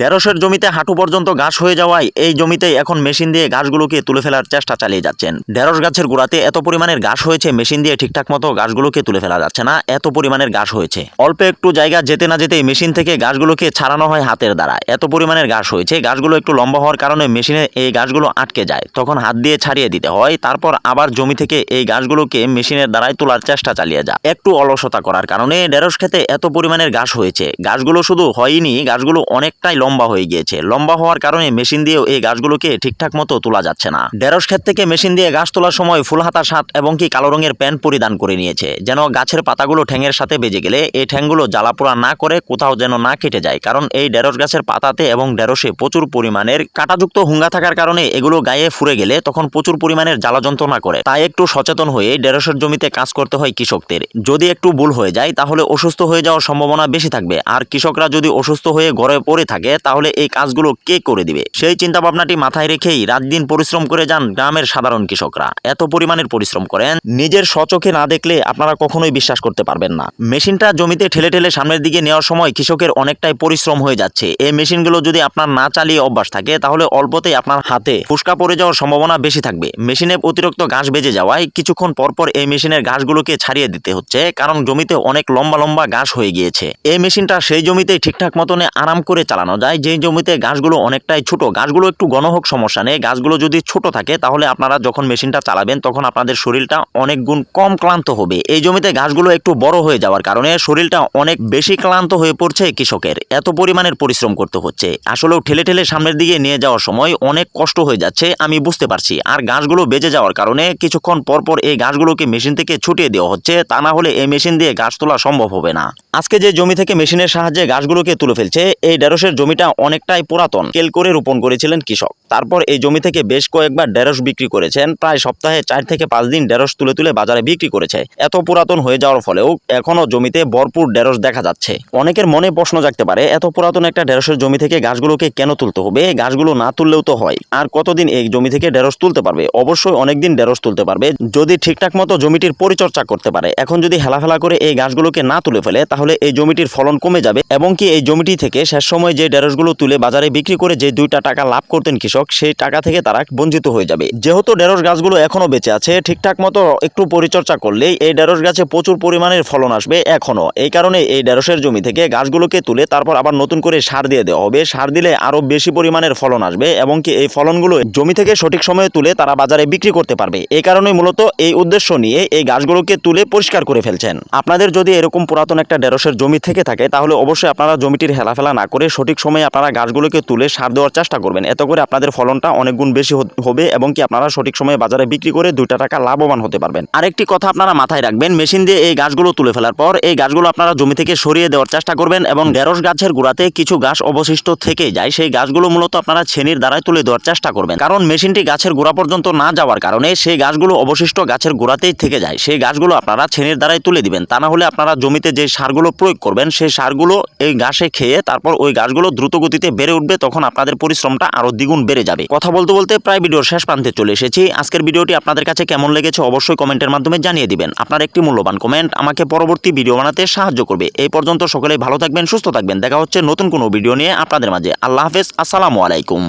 ঢেঁড়সের জমিতে হাঁটু পর্যন্ত ঘাস হয়ে যাওয়ায় এই জমিতে এখন মেশিন দিয়ে ঘাসগুলোকে তুলে ফেলার চেষ্টা চালিয়ে যাচ্ছেন। ঢেঁড়স গাছের গোড়াতে এত পরিমাণের ঘাস হয়েছে, মেশিন দিয়ে ঠিকঠাক মতো ঘাসগুলোকে তুলে ফেলা যাচ্ছে না, এত পরিমাণের ঘাস হয়েছে। অল্প একটু জায়গা যেতে না যেতেই মেশিন থেকে ঘাসগুলোকে ছাড়ানো হয় হাতের দ্বারা। এত পরিমাণের ঘাস হয়েছে, ঘাসগুলো একটু লম্বা হওয়ার কারণে মেশিনে এই ঘাসগুলো আটকে যায়। তখন হাত দিয়ে ছাড়িয়ে দিতে হয়, তারপর আবার জমি থেকে এই ঘাসগুলোকে মেশিনের দ্বারাই তোলার চেষ্টা চালিয়ে যায়। একটু অলসতা করার কারণে ঢেঁড়স খেতে এত পরিমাণের ঘাস হয়েছে। ঘাসগুলো শুধু হয়নি, ঘাসগুলো অনেকটাই লম্বা হয়ে গিয়েছে। লম্বা হওয়ার কারণে মেশিন দিয়েও এই গাছগুলোকে ঠিকঠাক মতো তোলা যাচ্ছে না। ঢেঁড়স ক্ষেত থেকে মেশিন দিয়ে গাছ তোলার সময় ফুলহাতা সাত এবং কি কালো রঙের প্যান্ট পরিধান করে নিয়েছে। যেন গাছের পাতাগুলো ঠ্যাঙের সাথে বেজে গেলে এই ঠ্যাংগুলো জ্বালাপোড়া না করে কোথাও যেন না কেটে যায়। কারণ এই ঢেঁড়স গাছের পাতাতে এবং ঢেঁড়সে প্রচুর পরিমাণের কাটাযুক্ত হুঙ্গা থাকার কারণে এগুলো গায়ে ফুরে গেলে তখন প্রচুর পরিমাণের জ্বালা যন্ত্রণা করে। তাই একটু সচেতন হয়ে ঢেঁড়সের জমিতে কাজ করতে হয় কৃষকদের। যদি একটু ভুল হয়ে যায় তাহলে অসুস্থ হয়ে যাওয়ার সম্ভাবনা বেশি থাকবে। আর কৃষকরা যদি অসুস্থ হয়ে ঘরে পড়ে থাকে তাহলে এই কাজগুলো কে করে দিবে? সেই চিন্তা ভাবনাটি মাথায় রেখেই রাত দিন পরিশ্রম করে যান গ্রামের সাধারণ কৃষকরা। এত পরিমাণের পরিশ্রম করেন, নিজের স্বচোখে না দেখলে আপনারা কখনোই বিশ্বাস করতে পারবেন না। মেশিনটা জমিতে ঠেলে ঠেলে সামনের দিকে নেওয়ার সময় কৃষকের অনেকটাই পরিশ্রম হয়ে যাচ্ছে। এই মেশিনগুলো যদি আপনার না চালিয়ে অভ্যাস থাকে, তাহলে অল্পতেই আপনার হাতে ফুসকা পড়ে যাওয়ার সম্ভাবনা বেশি থাকবে। মেশিনে অতিরিক্ত ঘাস বেজে যাওয়ায় কিছুক্ষণ পরপর এই মেশিনের ঘাসগুলোকে ছাড়িয়ে দিতে হচ্ছে, কারণ জমিতে অনেক লম্বা লম্বা ঘাস হয়ে গিয়েছে। এই মেশিনটা সেই জমিতে ঠিকঠাক মতনে আরাম করে চালানো যায় যে জমিতে গাছগুলো অনেকটাই ছোট। গাছগুলো একটু ঘন হোক, সমস্যা নেই। গাছগুলো যদি ছোট থাকে, তাহলে আপনারা যখন মেশিনটা চালাবেন, তখন আপনাদের শরীরটা অনেক গুণ কম ক্লান্ত হবে। এই জমিতে গাছগুলো একটু বড় হয়ে যাওয়ার কারণে শরীরটা অনেক বেশি ক্লান্ত হয়ে পড়ছে কৃষকের। এত পরিমাণের পরিশ্রম করতে হচ্ছে। আসলেও ঠেলে ঠেলে সামনের দিকে নিয়ে যাওয়ার সময় অনেক কষ্ট হয়ে যাচ্ছে, আমি বুঝতে পারছি। আর গাছগুলো বেজে যাওয়ার কারণে কিছুক্ষণ পরপর এই গাছগুলোকে মেশিন থেকে ছুটিয়ে দেওয়া হচ্ছে, তা না হলে এই মেশিন দিয়ে গাছ তোলা সম্ভব হবে না। আজকে যে জমি থেকে মেশিনের সাহায্যে গাছগুলোকে তুলে ফেলছে, এই ঢেঁড়সের জমিটা অনেকটাই পুরাতন। কেল করে রোপণ করেছিলেন কৃষক। তারপর এই জমি থেকে বেশ কয়েকবার ঢেঁড়স বিক্রি করেছেন। প্রায় সপ্তাহে চার থেকে পাঁচ দিন ঢেঁড়স তুলে তুলে বাজারে বিক্রি করেছে। এত পুরাতন হয়ে যাওয়ার ফলেও এখনও জমিতে ভরপুর ঢেঁড়স দেখা যাচ্ছে। অনেকের মনে প্রশ্ন জাগতে পারে, এত পুরাতন একটা ঢেঁড়সের জমি থেকে গাছগুলোকে কেন তুলতে হবে? গাছগুলো না তুললেও তো হয়। আর কতদিন এই জমি থেকে ঢেঁড়স তুলতে পারবে? অবশ্যই অনেকদিন ঢেঁড়স তুলতে পারবে। যদি ঠিকঠাক মতো জমিটির পরিচর্যা করতে পারে, এখন যদি হেলাফেলা করে এই গাছগুলোকে না তুলে ফেলে, তাহলে এই জমিটির ফলন কমে যাবে। এবং কি এই জমিটি থেকে শেষ সময় যে ঢেঁড়সগুলো তুলে বাজারে বিক্রি করে যে দুইটা টাকা লাভ করতেন কৃষক সেই টাকা থেকে তারা বঞ্চিত হয়ে যাবে। যেহেতু ঢেঁড়স গাছগুলো এখনও বেঁচে আছে, ঠিকঠাক মতো একটু পরিচর্যা করলেই এই ঢেঁড়স গাছে প্রচুর পরিমাণের ফলন আসবে এখনও। এই কারণে এই ঢেঁড়সের জমি থেকে গাছগুলোকে তুলে তারপর আবার নতুন করে সার দিয়ে দেওয়া হবে। সার দিলে আরও বেশি পরিমাণের ফলন আসবে এবং কি এই ফলনগুলো জমি থেকে সঠিক সময়ে তুলে তারা বাজারে বিক্রি করতে পারবে। এই কারণে মূলত এই উদ্দেশ্য নিয়ে এই গাছগুলোকে তুলে পরিষ্কার করে ফেলছেন। আপনাদের যদি এরকম পুরাতন একটা ঢেঁড়সের জমি থেকে থাকে, তাহলে অবশ্যই আপনারা জমিটির হেলাফেলা না করে সঠিক সময়ে আপনারা গাছগুলোকে তুলে সার দেওয়ার চেষ্টা করবেন। এত করে আপনাদের ফলনটা অনেক গুণ বেশি হবে এবং কি আপনারা সঠিক সময়ে বাজারে বিক্রি করে দুইটা টাকা লাভবান হতে পারবেন। আরেকটি কথা আপনারা মাথায় রাখবেন, মেশিন দিয়ে এই গাছগুলো তুলে ফেলার পর এই গাছগুলো আপনারা জমি থেকে সরিয়ে দেওয়ার চেষ্টা করবেন এবং ঢেঁড়স গাছের গোড়াতে কিছু গাছ অবশিষ্ট থেকে যায়, সেই গাছগুলো মূলত আপনারা ছেনির দ্বারাই তুলে দেওয়ার চেষ্টা করবেন। কারণ মেশিনটি গাছের গোড়া পর্যন্ত না যাওয়ার কারণে সেই গাছগুলো অবশিষ্ট গাছের গোড়াতেই থেকে যায়, সেই গাছগুলো আপনারা ছেনির দ্বারাই তুলে দিবেন। তা না হলে আপনারা জমিতে যে সারগুলো প্রয়োগ করবেন, সেই সারগুলো এই গাছে খেয়ে তারপর ওই গাছগুলো দ্রুত গতিতে বেড়ে উঠবে, তখন আপনাদের পরিশ্রমটা আরও দ্বিগুণ বেড়ে যাবে। কথা বলতে বলতে প্রায় ভিডিওর শেষ প্রান্তে চলে এসেছি। আজকের ভিডিওটি আপনাদের কাছে কেমন লেগেছে অবশ্যই কমেন্টের মাধ্যমে জানিয়ে দিবেন। আপনার একটি মূল্যবান কমেন্ট আমাকে পরবর্তী ভিডিও বানাতে সাহায্য করবে। এই পর্যন্ত সকলেই ভালো থাকবেন, সুস্থ থাকবেন। দেখা হচ্ছে নতুন কোনো ভিডিও নিয়ে আপনাদের মাঝে। আল্লাহ হাফেজ, আসসালামু আলাইকুম।